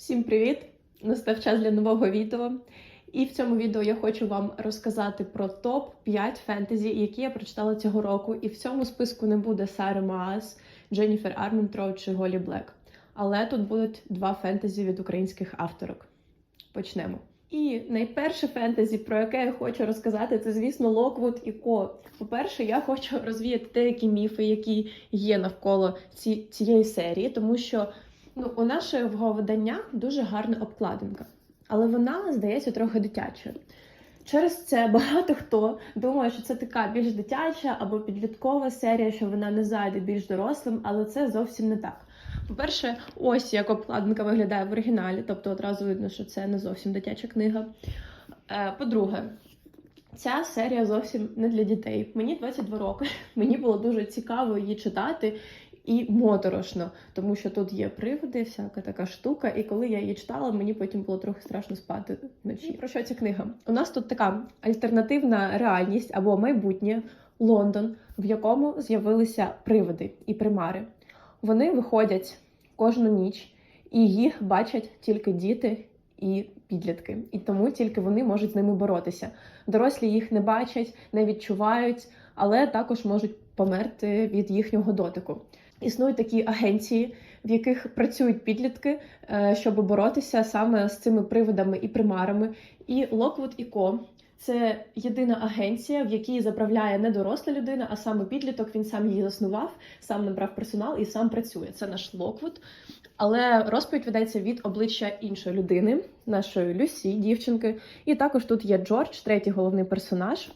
Всім привіт! Настав час для нового відео. І в цьому відео я хочу вам розказати про топ 5 фентезі, які я прочитала цього року. І в цьому списку не буде Сари Маас, Дженніфер Арментроу чи Голі Блек. Але тут будуть два фентезі від українських авторок. Почнемо. І найперше фентезі, про яке я хочу розказати, це, звісно, Локвуд і Ко. По-перше, я хочу розвіяти деякі міфи, які є навколо ці, цієї серії, тому що ну, у нашого видання дуже гарна обкладинка, але вона здається трохи дитячою. Через це багато хто думає, що це така більш дитяча або підліткова серія, що вона не зайде більш дорослим, але це зовсім не так. По-перше, ось як обкладинка виглядає в оригіналі, тобто одразу видно, що це не зовсім дитяча книга. Е, По-друге, ця серія зовсім не для дітей. Мені 22 роки. Мені було дуже цікаво її читати і моторошно, тому що тут є приводи, всяка така штука. І коли я її читала, мені потім було трохи страшно спати вночі. І про що ця книга? У нас тут така альтернативна реальність або майбутнє Лондон, в якому з'явилися приводи і примари. Вони виходять кожну ніч, і їх бачать тільки діти і підлітки, і тому тільки вони можуть з ними боротися. Дорослі їх не бачать, не відчувають, але також можуть померти від їхнього дотику. Існують такі агенції, в яких працюють підлітки, е, щоб боротися саме з цими привидами і примарами. І Lockwood і Co. Це єдина агенція, в якій заправляє не доросла людина, а саме підліток. Він сам її заснував, сам набрав персонал і сам працює. Це наш Локвуд. Але розповідь ведеться від обличчя іншої людини, нашої Люсі, дівчинки. І також тут є Джордж, третій головний персонаж.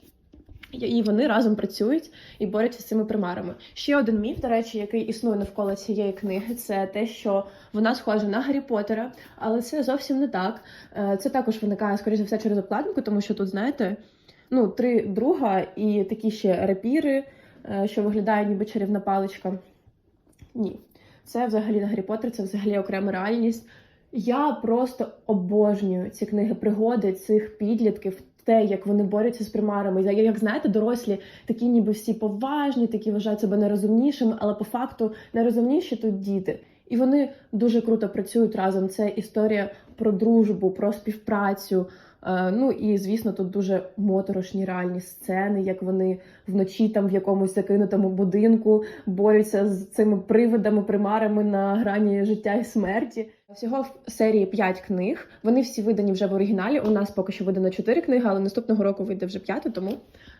І вони разом працюють і борються з цими примарами. Ще один міф, до речі, який існує навколо цієї книги, це те, що вона схожа на Гаррі Поттера, але це зовсім не так. Е, Це також виникає, скоріше за все, через обкладинку, тому що тут, знаєте, ну, три друга і такі ще рапіри, е, що виглядає ніби чарівна паличка. Ні, це взагалі не Гаррі Поттер, це взагалі окрема реальність. Я просто обожнюю ці книги пригоди цих підлітків, те, як вони борються з примарами. Я- Як знаєте, дорослі такі, ніби всі поважні, такі вважають себе нерозумнішими, але по факту найрозумніші тут діти. І вони дуже круто працюють разом. Це історія про дружбу, про співпрацю. Е, Ну і звісно, тут дуже моторошні реальні сцени, як вони вночі там в якомусь закинутому будинку борються з цими привидами, примарами на грані життя і смерті. Всього в серії 5 книг. Вони всі видані вже в оригіналі. У нас поки що видано 4 книги, але наступного року вийде вже п'ята, тому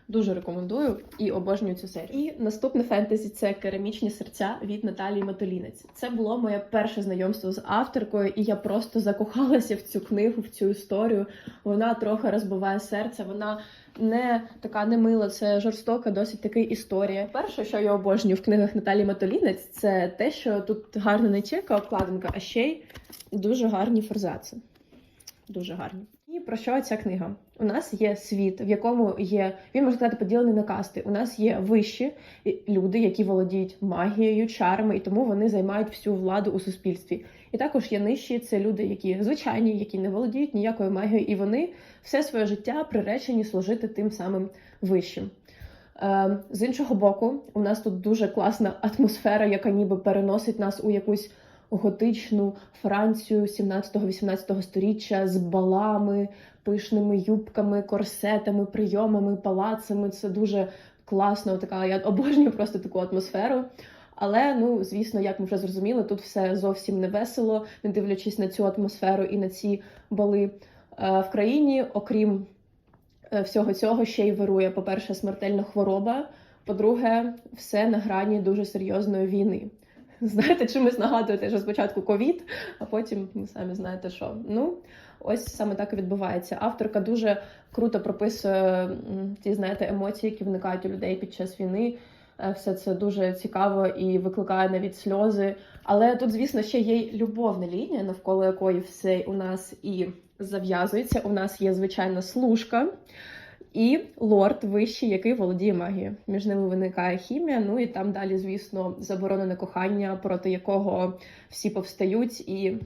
дуже рекомендую і обожнюю цю серію. І наступне фентезі це керамічні серця від Наталії Матолінець. Це було моє перше знайомство з авторкою, і я просто закохалася в цю книгу, в цю історію. Вона трохи розбиває серце. Вона не така немила, це жорстока, досить таки історія. Перше, що я обожнюю в книгах Наталії Матолінець, це те, що тут гарна не тільки обкладинка, а ще й дуже гарні форзаци. Дуже гарні. І про що ця книга? У нас є світ, в якому є він можна сказати поділений на касти. У нас є вищі люди, які володіють магією, чарами, і тому вони займають всю владу у суспільстві. І також є нижчі, це люди, які звичайні, які не володіють ніякою магією, і вони все своє життя приречені служити тим самим вищим. Е, з іншого боку, у нас тут дуже класна атмосфера, яка ніби переносить нас у якусь готичну Францію 17-18 сторіччя з балами, пишними юбками, корсетами, прийомами, палацами. Це дуже класно. Така я обожнюю просто таку атмосферу. Але ну звісно, як ми вже зрозуміли, тут все зовсім не весело, не дивлячись на цю атмосферу і на ці бали Е, в країні, окрім е, всього цього, ще й вирує, по-перше, смертельна хвороба. По-друге, все на грані дуже серйозної війни. Знаєте, чимось нагадуєте, що спочатку ковід, а потім ви самі знаєте, що. Ну, ось саме так і відбувається. Авторка дуже круто прописує ті, знаєте, емоції, які виникають у людей під час війни. Е, Все це дуже цікаво і викликає навіть сльози. Але тут, звісно, ще є й любовна лінія, навколо якої все у нас і зав'язується. У нас є звичайна служка і лорд вищий, який володіє магією. Між ними виникає хімія. Ну і там далі, звісно, заборонене кохання, проти якого всі повстають, і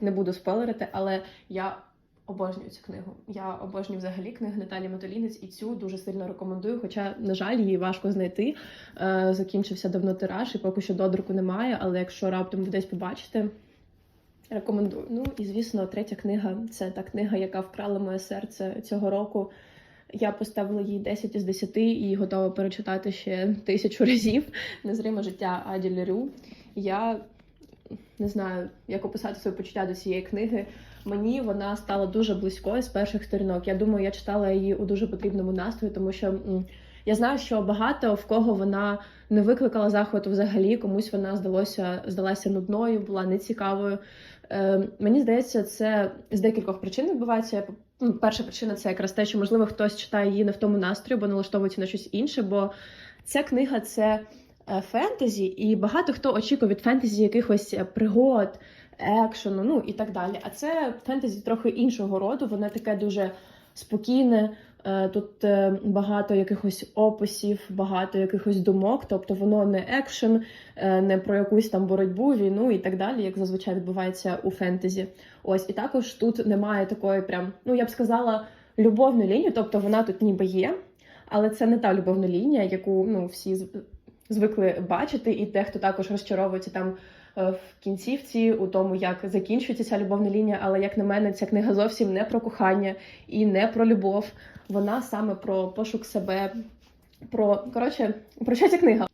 не буду спойлерити, але я. Обожнюю цю книгу. Я обожнюю взагалі книги Наталі Матолінець і цю дуже сильно рекомендую. Хоча, на жаль, її важко знайти. Е, закінчився давно тираж, і поки що додруку немає. Але якщо раптом ви десь побачите, Рекомендую. Ну і звісно, третя книга це та книга, яка вкрала моє серце цього року. Я поставила їй 10 із 10 і готова перечитати ще тисячу разів. Незриме життя Аді Лерю. Я не знаю, як описати своє почуття до цієї книги. Мені вона стала дуже близькою з перших сторінок. Я думаю, я читала її у дуже потрібному настрої, тому що я знаю, що багато в кого вона не викликала захвату взагалі, комусь вона здалося, здалася нудною, була нецікавою. Е, мені здається, це з декількох причин відбувається. Ну, Перша причина це якраз те, що можливо хтось читає її не в тому настрої, бо налаштовується на щось інше. Бо ця книга це е, фентезі, і багато хто очікує від фентезі якихось е, пригод, екшену, ну і так далі. А це фентезі трохи іншого роду, воно таке дуже спокійне. Е, Тут е, багато якихось описів, багато якихось думок, тобто воно не екшен, е, не про якусь там боротьбу, війну і так далі, як зазвичай відбувається у фентезі. Ось і також тут немає такої, прям, ну я б сказала, любовної лінії, тобто вона тут ніби є, але це не та любовна лінія, яку ну всі звикли бачити, і дехто також розчаровується там в кінцівці, у тому, як закінчується ця любовна лінія. Але як на мене, ця книга зовсім не про кохання і не про любов. Вона саме про пошук себе. Про коротше, про що ця книга?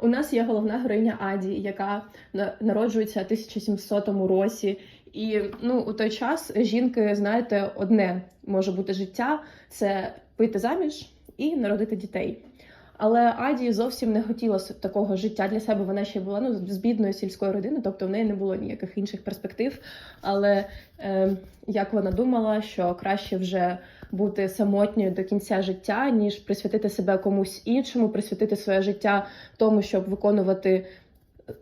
У нас є головна героїня Аді, яка на- народжується в 1700 році. І ну, у той час жінки, знаєте, одне може бути життя це вийти заміж і народити дітей. Але Аді зовсім не хотіла такого життя для себе. Вона ще була ну, з бідної сільської родини, тобто в неї не було ніяких інших перспектив. Але е, як вона думала, що краще вже бути самотньою до кінця життя, ніж присвятити себе комусь іншому, присвятити своє життя тому, щоб виконувати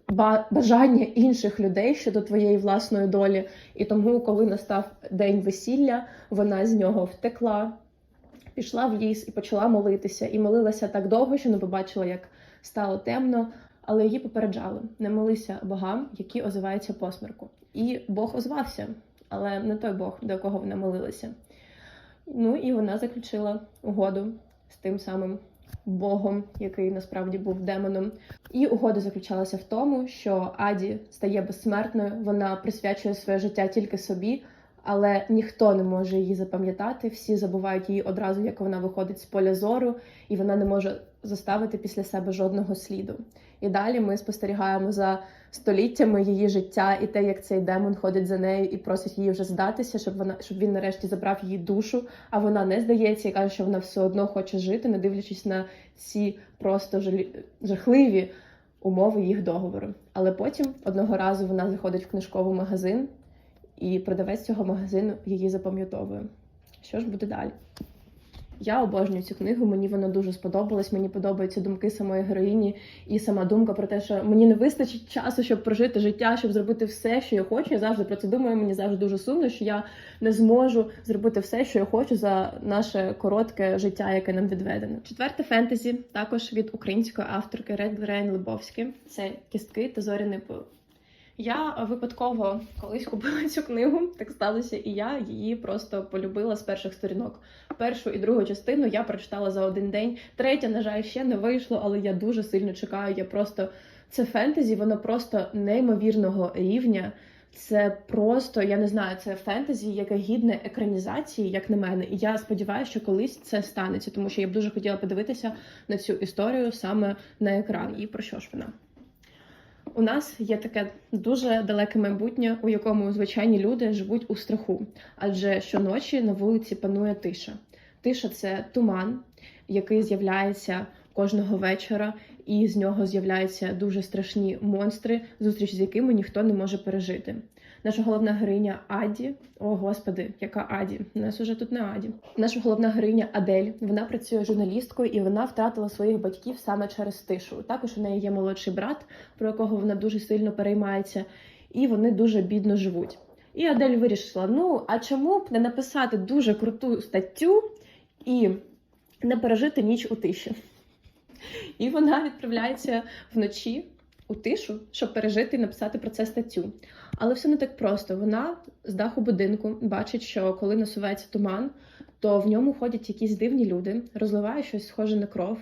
ба- бажання інших людей щодо твоєї власної долі. І тому, коли настав день весілля, вона з нього втекла, пішла в ліс і почала молитися. І молилася так довго, що не побачила, як стало темно. Але її попереджали: не молися богам, які озиваються посмерку. І Бог озвався, але не той Бог, до якого вона молилася. Ну і вона заключила угоду з тим самим Богом, який насправді був демоном. І угода заключалася в тому, що Аді стає безсмертною, вона присвячує своє життя тільки собі, але ніхто не може її запам'ятати. Всі забувають її одразу, як вона виходить з поля зору, і вона не може заставити після себе жодного сліду. І далі ми спостерігаємо за століттями її життя і те, як цей демон ходить за нею і просить її вже здатися, щоб вона щоб він нарешті забрав її душу. А вона не здається і каже, що вона все одно хоче жити, не дивлячись на ці просто жахливі умови їх договору. Але потім одного разу вона заходить в книжковий магазин, і продавець цього магазину її запам'ятовує. Що ж буде далі? Я обожнюю цю книгу, мені вона дуже сподобалась. Мені подобаються думки самої героїні, і сама думка про те, що мені не вистачить часу, щоб прожити життя, щоб зробити все, що я хочу. Я завжди про це думаю. Мені завжди дуже сумно, що я не зможу зробити все, що я хочу за наше коротке життя, яке нам відведено. Четверте фентезі також від української авторки Ред Рейн Лебовські. Це кістки та зоряний пил. Я випадково колись купила цю книгу, так сталося, і я її просто полюбила з перших сторінок. Першу і другу частину я прочитала за один день. Третя, на жаль, ще не вийшло, але я дуже сильно чекаю. Я просто це фентезі, воно просто неймовірного рівня. Це просто, я не знаю, це фентезі, яке гідне екранізації, як на мене. І я сподіваюся, що колись це станеться, тому що я б дуже хотіла подивитися на цю історію саме на екран. І про що ж вона? У нас є таке дуже далеке майбутнє, у якому звичайні люди живуть у страху, адже щоночі на вулиці панує тиша. Тиша це туман, який з'являється кожного вечора, і з нього з'являються дуже страшні монстри, зустріч з якими ніхто не може пережити. Наша головна героїня Аді, о господи, яка Аді? У нас уже тут не Аді. Наша головна героїня Адель. Вона працює журналісткою і вона втратила своїх батьків саме через тишу. Також у неї є молодший брат, про якого вона дуже сильно переймається, і вони дуже бідно живуть. І Адель вирішила: ну а чому б не написати дуже круту статтю і не пережити ніч у тиші? І вона відправляється вночі у тишу, щоб пережити і написати про це статтю. Але все не так просто. Вона з даху будинку бачить, що коли насувається туман, то в ньому ходять якісь дивні люди, розливає щось схоже на кров,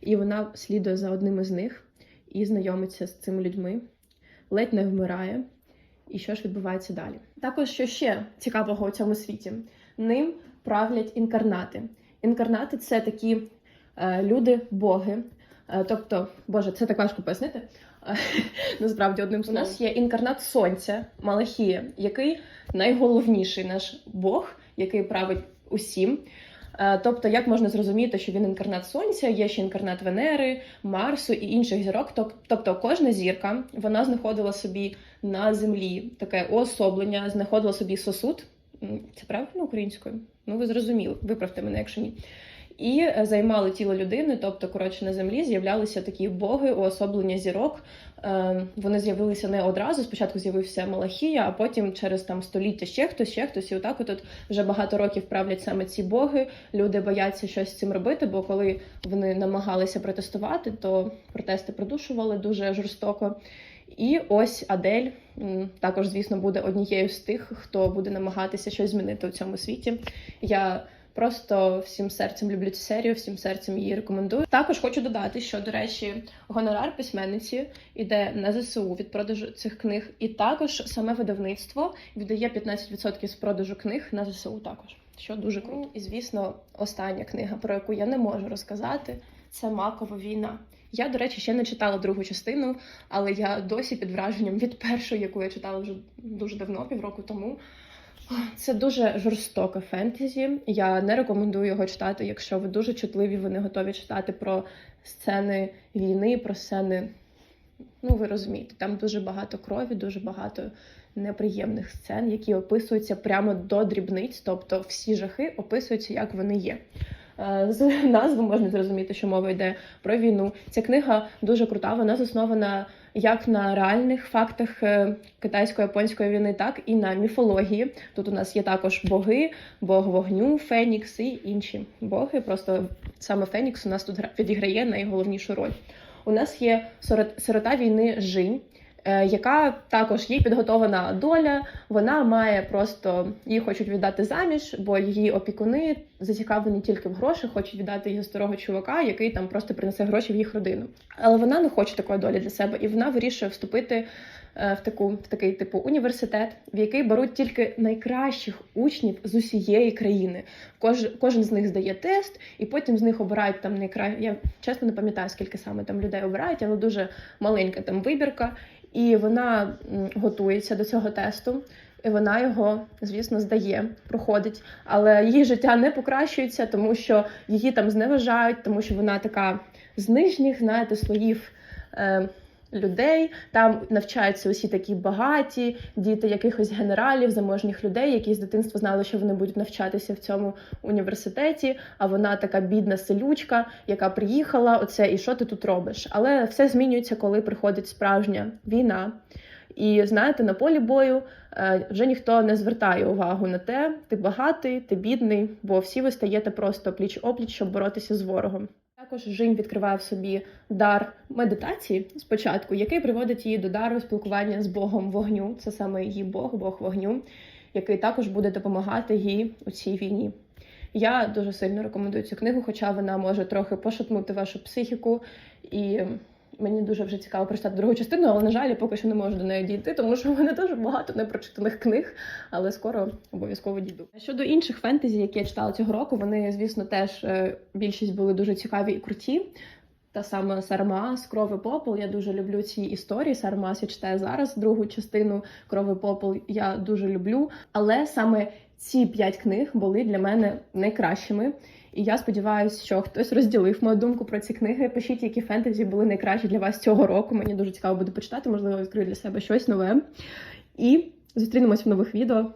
і вона слідує за одним із них і знайомиться з цими людьми, ледь не вмирає. і що ж відбувається далі. Також що ще цікавого у цьому світі, ним правлять інкарнати. Інкарнати це такі е, люди-боги. Е, тобто, Боже, це так важко пояснити. Насправді, одним словом. У нас є інкарнат сонця Малахія, який найголовніший наш Бог, який править усім. Е, Тобто, як можна зрозуміти, що він інкарнат сонця, є ще інкарнат Венери, Марсу і інших зірок. Тобто, кожна зірка вона знаходила собі на землі таке уособлення, знаходила собі сосуд. Це правильно українською? Ну ви зрозуміли, виправте мене, якщо ні. І е, займали тіло людини, тобто, коротше, на землі з'являлися такі боги, уособлення зірок. Е, Вони з'явилися не одразу. Спочатку з'явився Малахія, а потім через там століття ще хтось, ще хтось. І отак от вже багато років правлять саме ці боги. Люди бояться щось з цим робити, бо коли вони намагалися протестувати, то протести придушували дуже жорстоко. І ось Адель також, звісно, буде однією з тих, хто буде намагатися щось змінити у цьому світі. Я просто всім серцем люблю цю серію, всім серцем її рекомендую. Також хочу додати, що до речі, гонорар письменниці іде на ЗСУ від продажу цих книг, і також саме видавництво віддає 15% з продажу книг на ЗСУ також. Що дуже круто. І звісно, остання книга, про яку я не можу розказати, це Макова війна. Я, до речі, ще не читала другу частину, але я досі під враженням від першої, яку я читала вже дуже давно, півроку тому. Це дуже жорстоке фентезі. Я не рекомендую його читати, якщо ви дуже чутливі, ви не готові читати про сцени війни, про сцени. Ну, ви розумієте, там дуже багато крові, дуже багато неприємних сцен, які описуються прямо до дрібниць, тобто всі жахи описуються, як вони є. Е, З назви можна зрозуміти, що мова йде про війну. Ця книга дуже крута. Вона заснована як на реальних фактах е, китайсько-японської війни, так і на міфології. Тут у нас є також боги, бог вогню, Фенікс і інші боги. Просто саме Фенікс у нас тут відіграє найголовнішу роль. У нас є сирот- сирота війни Жінь. Е, Яка також їй підготована доля, вона має просто її хочуть віддати заміж, бо її опікуни зацікавлені тільки в грошах, хочуть віддати її старого чувака, який там просто принесе гроші в їх родину. Але вона не хоче такої долі для себе, і вона вирішує вступити е, в таку в такий типу університет, в який беруть тільки найкращих учнів з усієї країни. Кож, кожен з них здає тест, і потім з них обирають там найкра... Я чесно не пам'ятаю, скільки саме там людей обирають, але дуже маленька там вибірка. І вона готується до цього тесту. І вона його, звісно, здає, проходить, але її життя не покращується, тому що її там зневажають, тому що вона така з нижніх, знаєте, слоїв е, людей. Там навчаються усі такі багаті, діти якихось генералів, заможніх людей, які з дитинства знали, що вони будуть навчатися в цьому університеті. А вона така бідна селючка, яка приїхала. Оце і що ти тут робиш? Але все змінюється, коли приходить справжня війна. І знаєте, на полі бою е, вже ніхто не звертає увагу на те, ти багатий, ти бідний, бо всі ви стаєте просто пліч опліч, щоб боротися з ворогом. Також Жінь відкриває в собі дар медитації спочатку, який приводить її до дару спілкування з Богом вогню. Це саме її Бог, Бог вогню, який також буде допомагати їй у цій війні. Я дуже сильно рекомендую цю книгу, хоча вона може трохи пошатнути вашу психіку і Мені дуже вже цікаво прочитати другу частину, але на жаль, я поки що не можу до неї дійти, тому що в мене дуже багато непрочитаних книг, але скоро обов'язково дійду. Щодо інших фентезі, які я читала цього року, вони, звісно, теж е, більшість були дуже цікаві і круті. Та саме Сармаас, Крови Попел. Я дуже люблю ці історії. Сармаас я читаю зараз. Другу частину Крови Попел я дуже люблю. Але саме ці п'ять книг були для мене найкращими. І я сподіваюся, що хтось розділив мою думку про ці книги. Пишіть, які фентезі були найкращі для вас цього року. Мені дуже цікаво буде почитати, можливо, відкрию для себе щось нове. І зустрінемось в нових відео.